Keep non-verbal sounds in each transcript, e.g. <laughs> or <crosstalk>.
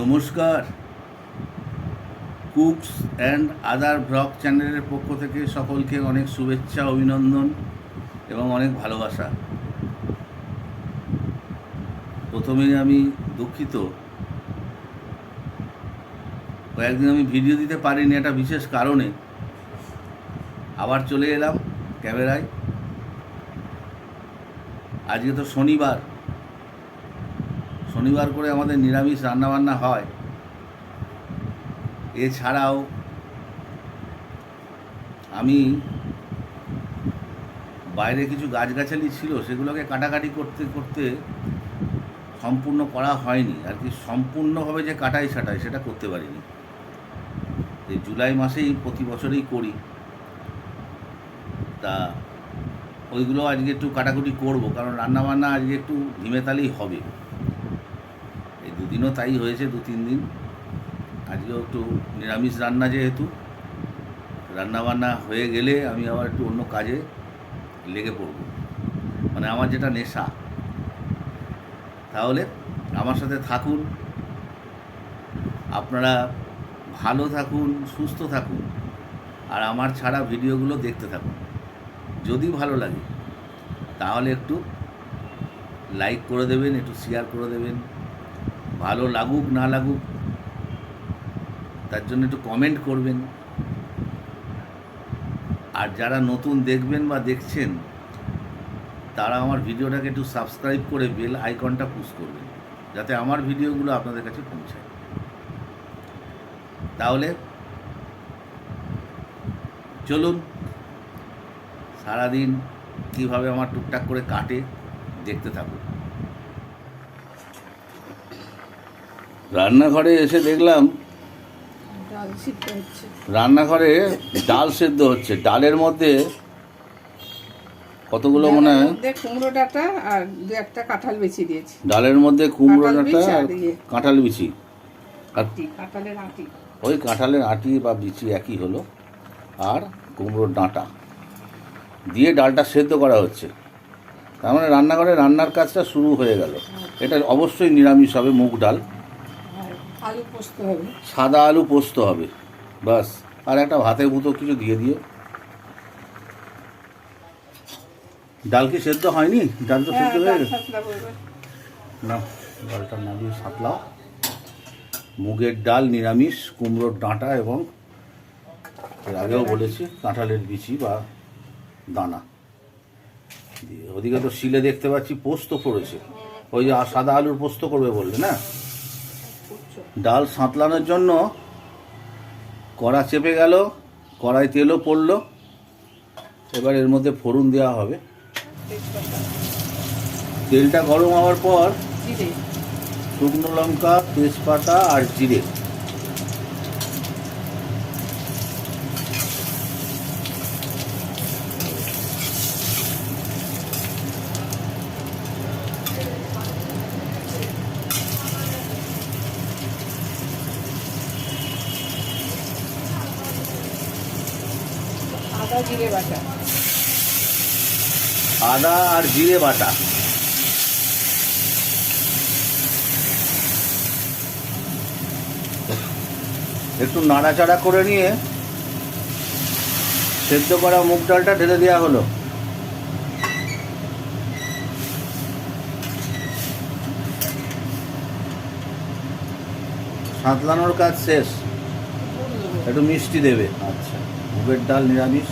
নমস্কার। Cooks and other blog চ্যানেলের পক্ষ থেকে সকলকে অনেক শুভেচ্ছা, অভিনন্দন এবং অনেক ভালোবাসা। প্রথমেই আমি দুঃখিত। কয়েকদিন আমি ভিডিও দিতে পারিনি একটা বিশেষ কারণে। আবার চলে এলাম ক্যামেরায়। আজকে তো শনিবার। শনিবার করে আমাদের নিরামিষ রান্নাবান্না হয়। এছাড়াও আমি বাইরে কিছু গাছগাছালি ছিল, সেগুলোকে কাটাকাটি করতে করতে সম্পূর্ণ করা হয়নি। আর কি সম্পূর্ণভাবে যে কাটাই ছাটাই সেটা করতে পারিনি। এই জুলাই মাসেই প্রতি বছরেই করি। তা ওইগুলো আজকে একটু কাটাকুটি করব, কারণ রান্নাবান্না আজকে একটু ধিমেতালেই হবে। এই দুদিনও তাই হয়েছে, দু, তিন দিন। আজকেও একটু নিরামিষ রান্না যেহেতু, রান্নাবান্না হয়ে গেলে আমি আবার একটু অন্য কাজে লেগে পড়ব। মানে আমার যেটা নেশা, তাহলে আমার সাথে থাকুন, আপনারা ভালো থাকুন, সুস্থ থাকুন, আর আমার ছাড়া ভিডিওগুলো দেখতে থাকুন। যদি ভালো লাগে, তাহলে একটু লাইক করে দেবেন, একটু শেয়ার করে দেবেন। ভালো লাগুক, না লাগুক, তার জন্য একটু কমেন্ট করবেন। আর যারা নতুন দেখবেন বা দেখছেন, তারা আমার ভিডিওটাকে একটু সাবস্ক্রাইব করে বেল আইকনটা পুশ করবেন, যাতে আমার ভিডিওগুলো আপনাদের কাছে পৌঁছায়। তাহলে, চলুন, সারাদিন কীভাবে আমার টুকটাক করে কাটে, দেখতে থাকুন। রান্নাঘরে এসে দেখলাম রান্নাঘরে ডাল সেদ্ধ হচ্ছে। ডালের মধ্যে কতগুলো মনে হয়? কুমড়ো ডাঁটা আর দু একটা কাঁঠাল বেছে দিয়েছি। ডালের মধ্যে কুমড়ো কাঁঠাল ডাঁটা আর ইয়ে। কাঁঠাল বিচি। কাঁঠালের আটি। ওই কাঁঠালের আটি বা বিচি একই হলো। আর কুমড়োর ডাঁটা। দিয়ে ডালটা সেদ্ধ করা হচ্ছে। তার মানে রান্নাঘরে রান্নার কাজটা শুরু হয়ে গেল। এটা অবশ্যই নিরামিষ হবে মুগ ডাল। আলু পোস্ত হবে। সাদা আলু পোস্ত হবে। বাস আর একটা ভাতের মতো কিছু দিয়ে দিও। ডাল কি সেদ্ধ হয়নি? ডাল তো হ্যাঁ সেদ্ধ হয়ে গেছে। না ডালটা না দিয়ে সাতলাও। মুগের ডাল নিরামিষ কুমড়োর ডাঁটা এবং এর আগেও বলেছি কাঁঠালের বিচি বা দানা। দিয়ে ওদিকে তো শিলে দেখতে পাচ্ছি পোস্ত পড়েছে। ওই যে সাদা আলুর পোস্ত করবে বললে না? ডাল সাঁতলানোর জন্য কড়া চেপে গেল কড়াই তেলও পড়ল। এবার এর মধ্যে ফোড়ন দেওয়া হবে। তেলটা গরম হওয়ার পর শুকনো লঙ্কা তেজপাতা আর জিরে আদা জিরে বাটা। আদা আর জিরে বাটা। একটু নাড়াচাড়া করে নিয়ে সেদ্ধ করা মুগ ডালটা ঢেলে দেওয়া হলো। সাঁতলানোর কাজ শেষ। একটু মিষ্টি দেবে। আচ্ছা মুগের ডাল নিরামিষ।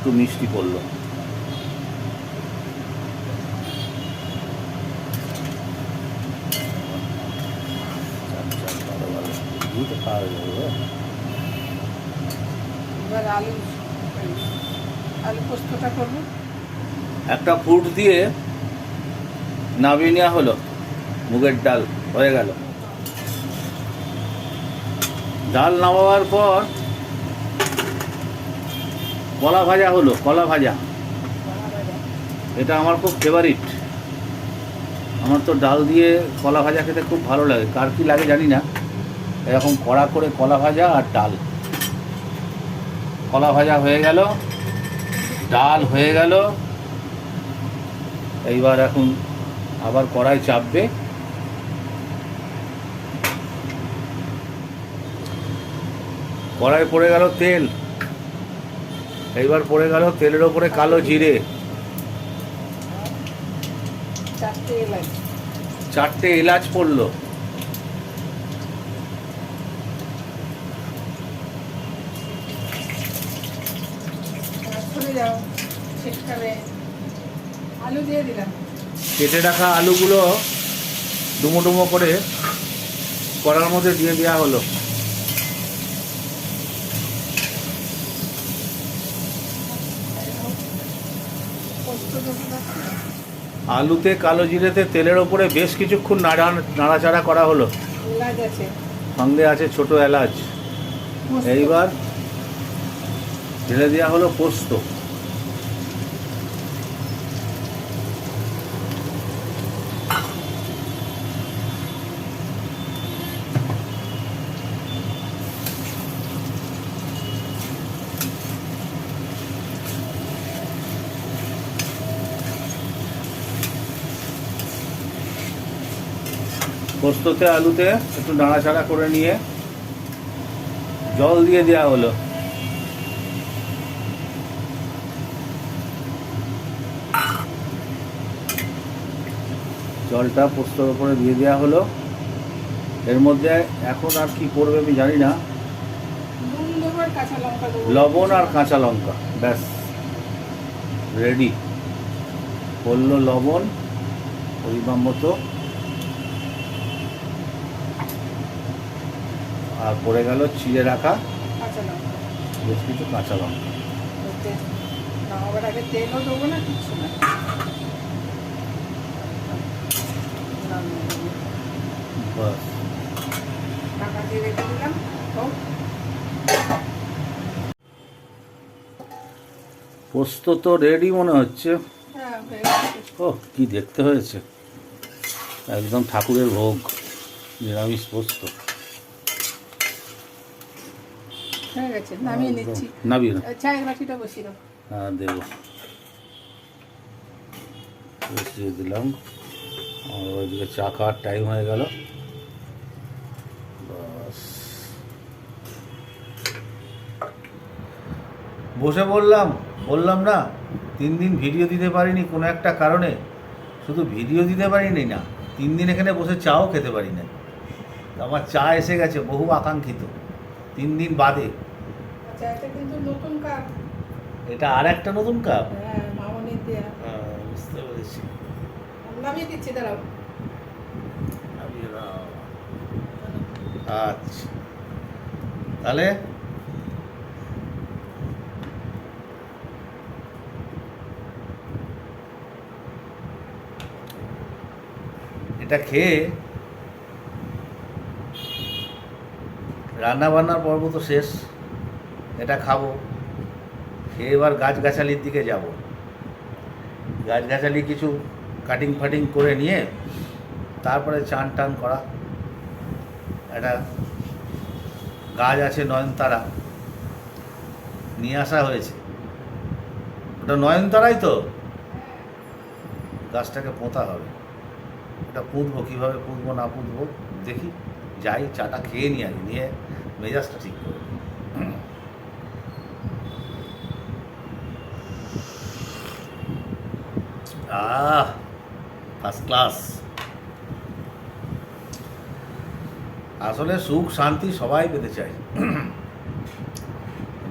একটু মিষ্টি পড়ল দুটো খাওয়া যাবে এবার আলু আলু পোস্তটা করব। একটা ফুট দিয়ে নামিয়ে নেওয়া হলো। মুগের ডাল হয়ে গেল। ডাল নামাবার পর কলা ভাজা হলো, কলা ভাজা। এটা আমার খুব ফেভারিট আমার তো ডাল দিয়ে কলা ভাজা খেতে খুব ভালো লাগে। কার কী লাগে জানি না। এরকম কড়া করে কলা ভাজা আর ডাল। কলা ভাজা হয়ে গেল, ডাল হয়ে গেল। এইবার এখন আবার কড়াই চাপবে। কড়াই পড়ে গেল তেল। এইবার পড়ে গেল তেলের ওপরে কালো জিরে। চারটে এলাচ। পড়ল। কেটে রাখা আলুগুলো ডুমো ডুমো করে কড়ার মধ্যে দিয়ে দেওয়া হলো পোস্ত দেবো আলুতে কালো জিরেতে তেলের ওপরে বেশ কিছুক্ষণ নাড়া নাড়াচাড়া করা হলো। সঙ্গে আছে ছোট এলাচ। এইবার ঢেলে দেওয়া হলো পোস্ত। পোস্ততে আলুতে একটু নাড়াচাড়া করে নিয়ে জল দিয়ে দেওয়া হলো। জলটা পোস্তর ওপরে দিয়ে দেওয়া হলো। এর মধ্যে এখন আর কি করবে আমি জানি না। লবণ আর কাঁচা লঙ্কা, ব্যাস রেডি পড়ল লবণ, পরিমাণ মতো। আর পড়ে গেল চিড়ে রাখা। বেশ কিছু কাঁচা লঙ্কা। বাস। পোস্ত তো রেডি মনে হচ্ছে। হ্যাঁ। ও কি দেখতে হয়েছে। একদম ঠাকুরের ভোগ নিরামিষ পোস্ত। হয়ে গেছে নামিয়ে নিচ্ছি। নাবি না চায়ের বাটিটা বসিয়ে দাও। হ্যাঁ দেব। বসিয়ে দিলাম। আর ওইদিকে চা খাওয়ার টাইম হয়ে গেল। বসে। বললাম বললাম না তিন দিন ভিডিও দিতে পারিনি কোনো একটা কারণে। শুধু ভিডিও দিতে পারিনি না তিন দিন এখানে বসে চাও খেতে পারি না আমার চা এসে গেছে বহু আকাঙ্ক্ষিত তিন দিন বাদে। চাটা কিন্তু নতুন কাপ। এটা আর একটা নতুন কাপ? হ্যাঁ হ্যাঁ, বুঝতে পেরেছি। নামিয়ে দিচ্ছি দাঁড়াও। আচ্ছা। তাহলে? এটা খেয়ে রান্না বান্নার পর্ব তো শেষ। এটা খাব। খেয়ে এবার গাছগাছালির দিকে যাব। গাছগাছালি কিছু কাটিং ফাটিং করে নিয়ে তারপরে চান টান করা। একটা গাছ আছে নয়নতারা। নিয়ে আসা হয়েছে। ওটা নয়নতারাই তো? গাছটাকে পোঁতা হবে। ওটা পুঁতবো, কীভাবে পুঁতবো না পুঁতবো দেখি। যাই, চাটা খেয়ে নিয়ে আনি নিয়ে মেজাজটা ঠিক করে। আহ ফার্স্ট ক্লাস আসলে সুখ, শান্তি সবাই পেতে চায়।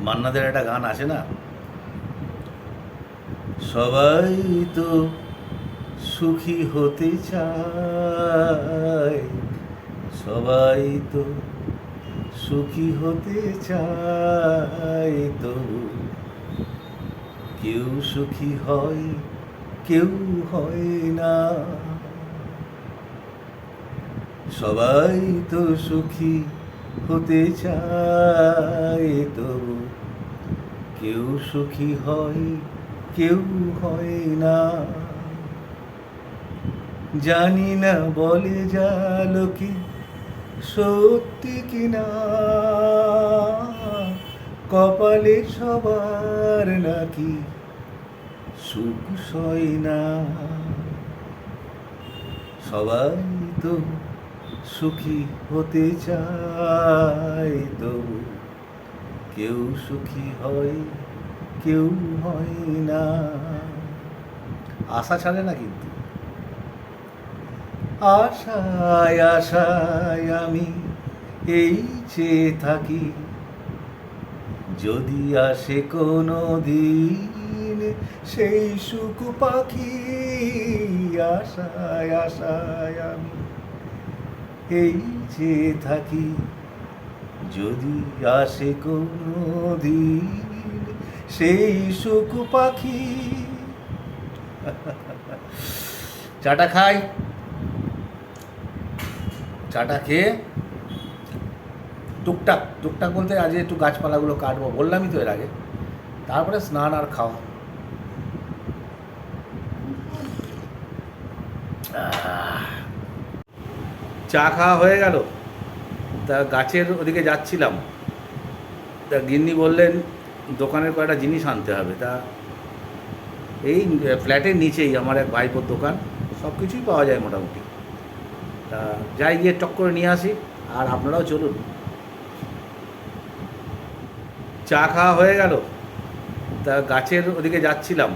মান্নাদের একটা গান আছে না? সবাই তো সুখী হতে চায়। সবাই তো সুখী হতে চায় তো কেউ সুখী হয়, কেউ হয় না। সবাই তো সুখী হতে চায় তবু কেউ সুখী হয়, কেউ হয় না। জানি না বলে যা লোকে সত্যি কিনা? কপালে সবার নাকি সুখ সয় না? সবাই তো সুখী হতে চায়, তবু কেউ সুখী হয়, কেউ হয় না। আশা ছাড়ে না কিন্তু। আশায় আশায় আমি এই চেয়ে থাকি। যদি আসে কোনো দিন সেই সুখ পাখি, আশায় আশায় আমি এই চেয়ে থাকি। যদি আসে কোনো দিন সেই সুখ পাখি, <laughs> চাটা খাই। চাটা খেয়ে টুকটাক টুকটাক বলতে আজ একটু গাছপালাগুলো কাটবো, বললামই তো এর আগে। তারপরে স্নান আর খাওয়া। চা খাওয়া হয়ে গেল। তা গাছের ওদিকে যাচ্ছিলাম। তা গিন্নি বললেন, দোকানের কয়েকটা জিনিস আনতে হবে। তা এই, ফ্ল্যাটের নিচেই আমার এক ভাইপোর দোকান। সব কিছুই পাওয়া যায় মোটামুটি। তা যাই গিয়ে টক করে নিয়ে আসি, আর আপনারাও চলুন। চা খাওয়া হয়ে গেল। তা গাছের ওদিকে যাচ্ছিলাম।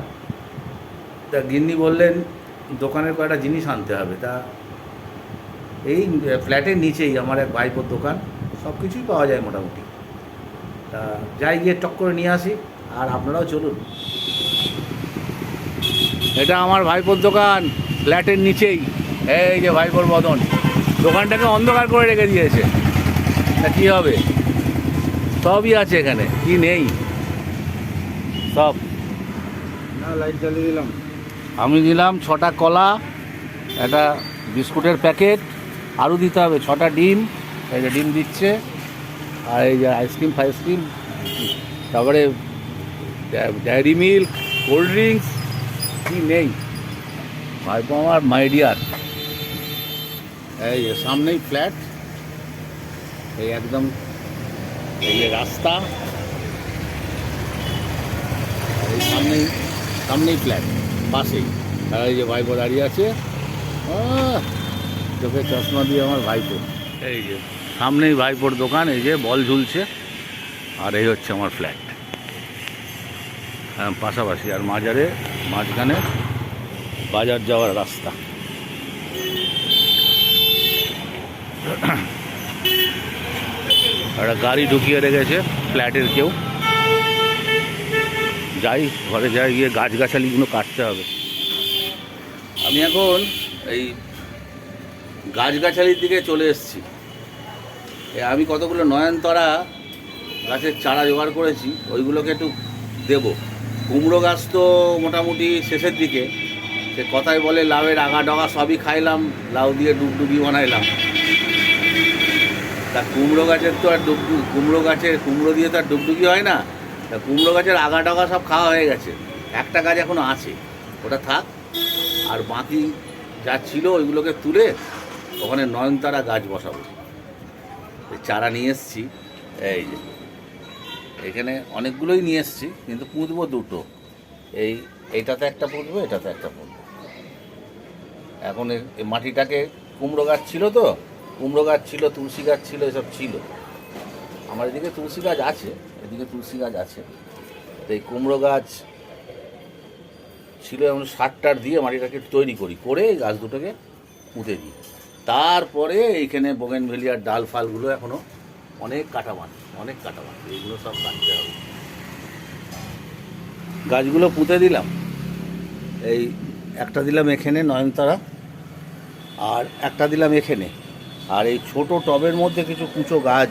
তা গিন্নি বললেন, দোকানের কয়েকটা জিনিস আনতে হবে। তা এই ফ্ল্যাটের নিচেই আমার এক ভাইপোর দোকান সব কিছুই পাওয়া যায় মোটামুটি। তা যাই গিয়ে টক করে নিয়ে আসি, আর আপনারাও চলুন। এটা আমার ভাইপোর দোকান, ফ্ল্যাটের নিচেই। এই যে ভাইপোর বদন দোকানটাকে অন্ধকার করে রেখে দিয়েছে। তা কী হবে? সবই আছে এখানে কি নেই? সব। না লাইট জ্বালিয়ে দিলাম। আমি দিলাম ছটা কলা একটা বিস্কুটের প্যাকেট আরও দিতে হবে ছটা ডিম এই যে ডিম দিচ্ছে আর এই যে আইসক্রিম ফাইসক্রিম তারপরে ডায়েরি মিল্ক কোল্ড ড্রিঙ্কস কি নেই? ভাইপো আমার মাইডিয়ার এই সামনেই ফ্ল্যাট। এই একদম এই যে রাস্তা। এই সামনেই সামনেই ফ্ল্যাট, পাশেই। আর এই যে ভাইপো দাঁড়িয়ে আছে। চোখে চশমা দিয়ে আমার ভাইপো। এই যে সামনেই ভাইপোর দোকান, এই যে বল ঝুলছে। আর এই হচ্ছে আমার ফ্ল্যাট। হ্যাঁ পাশাপাশি আর মাজারে মাঝখানে বাজার যাওয়ার রাস্তা। <clears throat> একটা গাড়ি ঢুকিয়ে রেখেছে, ফ্ল্যাটের কেউ। যাই, ঘরে যাই, গিয়ে গাছগাছালিগুলো কাটতে হবে। আমি এখন এই গাছগাছালির দিকে চলে এসেছি। আমি কতগুলো নয়নতরা গাছের চারা জোগাড় করেছি, ওইগুলোকে একটু দেবো। কুমড়ো গাছ তো মোটামুটি শেষের দিকে। সে কথাই বলে, লাউয়ের আগা ডগা সবই খাইলাম, লাউ দিয়ে ডুবডুবি বানাইলাম। তা কুমড়ো গাছের তো আর ডুবডু কুমড়ো গাছের, কুমড়ো দিয়ে তো আর ডুবডুবি হয় না। তা কুমড়ো গাছের আগা ডগা সব খাওয়া হয়ে গেছে। একটা গাছ এখনও আছে, ওটা থাক। আর বাকি যা ছিল ওইগুলোকে তুলে ওখানে নয়নতারা গাছ বসাবো। চারা নিয়ে এসছি, এই যে। এখানে অনেকগুলোই নিয়ে এসছি, কিন্তু পুঁতবো দুটো। এই, এইটাতে একটা পুঁতবো, এটাতে একটা পুঁতবো। এখন এই মাটিটাকে কুমড়ো গাছ ছিল তো কুমড়ো গাছ ছিল, তুলসী গাছ ছিল, এসব ছিল। আমার এদিকে তুলসী গাছ আছে, এদিকে তুলসী গাছ আছে। তো এই কুমড়ো গাছ ছিল এমন সারটার দিয়ে মাটিটাকে তৈরি করি, করে এই গাছ দুটোকে পুঁতে দিই। তারপরে এইখানে বোগেনভেলিয়ার ডাল ফালগুলো এখনও অনেক কাটা বান অনেক কাটা বান এইগুলো সব কাটতে হবে। গাছগুলো পুঁতে দিলাম। এই একটা দিলাম এখানে নয়নতারা, আর একটা দিলাম এখানে। আর এই ছোট টবের মধ্যে কিছু কুঁচো গাছ,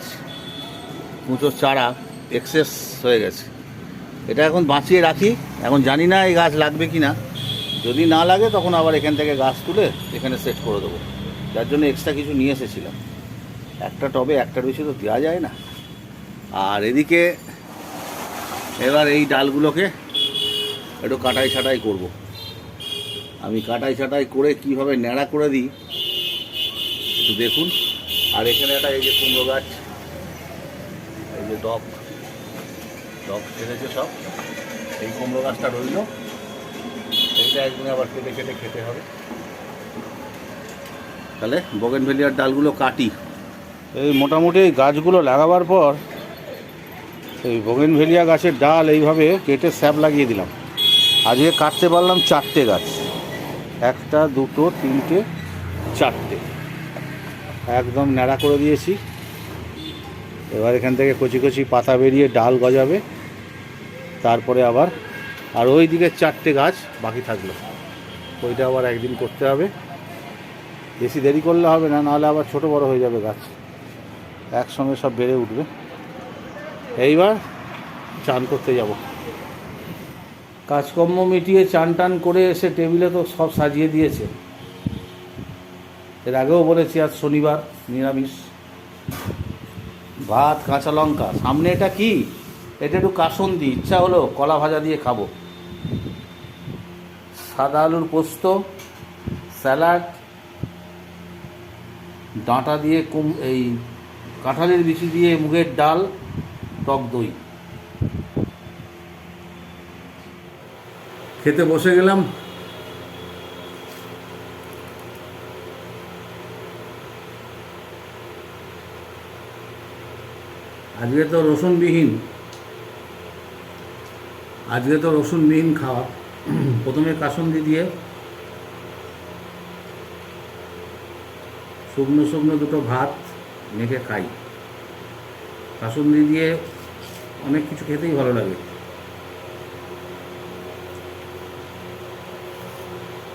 কুঁচো চারা এক্সেস হয়ে গেছে। এটা এখন বাঁচিয়ে রাখি। এখন জানি না এই গাছ লাগবে কি না যদি না লাগে, তখন আবার এখান থেকে গাছ তুলে এখানে সেট করে দেবো। যার জন্য এক্সট্রা কিছু নিয়ে এসেছিলাম। একটা টবে একটার বেশি তো দেওয়া যায় না। আর এদিকে এবার এই ডালগুলোকে একটু কাটাই ছাটাই করব। আমি কাটাই ছাটাই করে কীভাবে ন্যাড়া করে দিই একটু দেখুন। আর এখানে একটা এই যে কুমড়ো গাছ, এই যে ডগ ডগ এসেছে সব। এই কুমড়ো গাছটা রইল। এইটা একদিন আবার কেটে কেটে খেতে হবে। তাহলে বগেনভেলিয়ার ডালগুলো কাটি। এই মোটামুটি এই গাছগুলো লাগাবার পর এই বোগেনভেলিয়া গাছের ডাল এইভাবে কেটে স্যাপ লাগিয়ে দিলাম। আজকে কাটতে পারলাম চারটে গাছ। একটা, দুটো, তিনটে, চারটে। একদম ন্যাড়া করে দিয়েছি। এবার এখান থেকে কচি কচি পাতা বেরিয়ে ডাল গজাবে। তারপরে আবার, আর ওই দিকে চারটে গাছ বাকি থাকল। ওইটা আবার একদিন করতে হবে। বেশি দেরি করলে হবে না, নাহলে আবার ছোট বড় হয়ে যাবে গাছ। একসঙ্গে সব বেড়ে উঠবে। এইবার চান করতে যাব। কাজকর্ম মিটিয়ে চান টান করে এসে টেবিলে তো সব সাজিয়ে দিয়েছে। এর আগেও বলেছি আজ শনিবার, নিরামিষ। ভাত, কাঁচা লঙ্কা, সামনে এটা কি? এটা একটু কাসন্দি, ইচ্ছা হলো, কলা ভাজা দিয়ে খাব। সাদা আলুর পোস্ত, স্যালাড, ডাঁটা দিয়ে কুম, এই কাঁঠালের বিচি দিয়ে মুগের ডাল, টক দই। খেতে বসে গেলাম। আজকে তো রসুনবিহীন। আজকে তো রসুনবিহীন খাওয়া। প্রথমে কাসন্দি দিয়ে শুকনো শুকনো দুটো ভাত মেখে খাই। কাসন্দি দিয়ে অনেক কিছু খেতেই ভালো লাগে।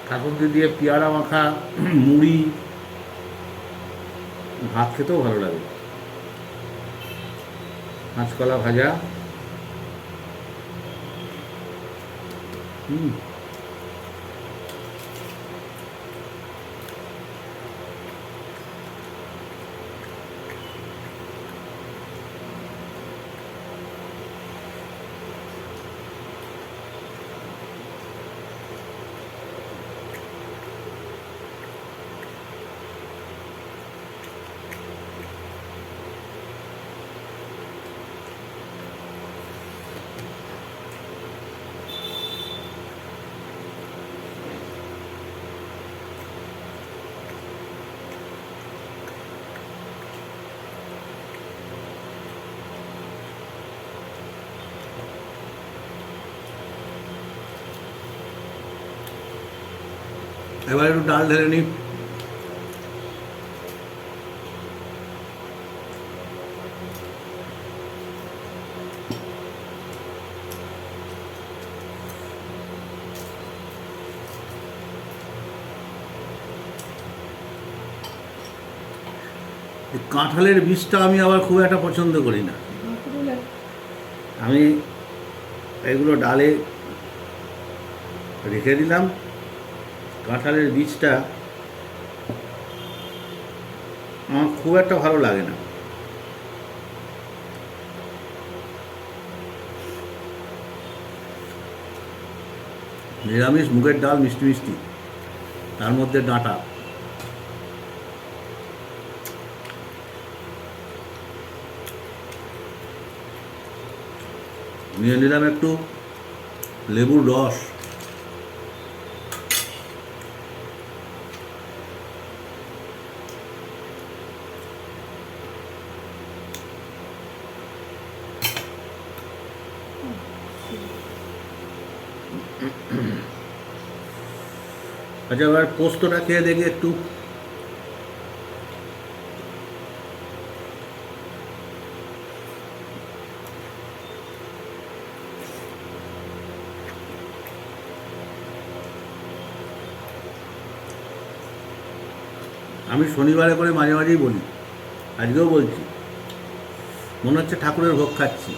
কাসন্দি দিয়ে পেয়ারা মাখা, মুড়ি, ভাত খেতেও ভালো লাগে। কাঁচকলা ভাজা। হুম। এবার একটু ডাল ঢেলে নিই। কাঁঠালের বীজটা আমি আবার খুব একটা পছন্দ করি না। আমি এগুলো ডালে রেখে দিলাম। কাঁঠালের বীজটা আমার খুব একটা ভালো লাগে না। নিরামিষ মুগের ডাল মিষ্টি মিষ্টি, তার মধ্যে ডাঁটা। নিয়ে নিলাম একটু লেবুর রস। আচ্ছা এবার পোস্তটা খেয়ে দেখি একটু। আমি শনিবারে করে মাঝে মাঝেই বলি, আজকেও বলছি, মনে হচ্ছে ঠাকুরের ভোগ খাচ্ছি।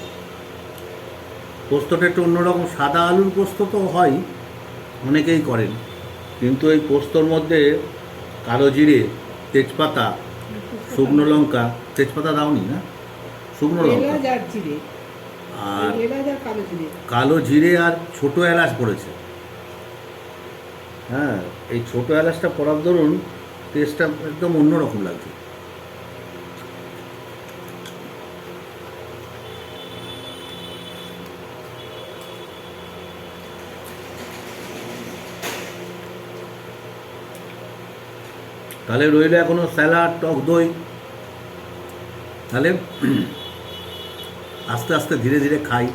পোস্তটা একটু অন্যরকম, সাদা আলুর পোস্ত তো হয়, অনেকেই করেন। কিন্তু এই পোস্তর মধ্যে কালো জিরে তেজপাতা শুকনো লঙ্কা তেজপাতা দাওনি না? শুকনো লঙ্কা। আর কালো জিরে। আর ছোট এলাচ পড়েছে। হ্যাঁ এই ছোট এলাচটা পড়ার ধরুন টেস্টটা একদম অন্যরকম লাগছে। তাহলে রইল এখনও স্যালাড টক দই। তাহলে আস্তে আস্তে ধীরে ধীরে খাই।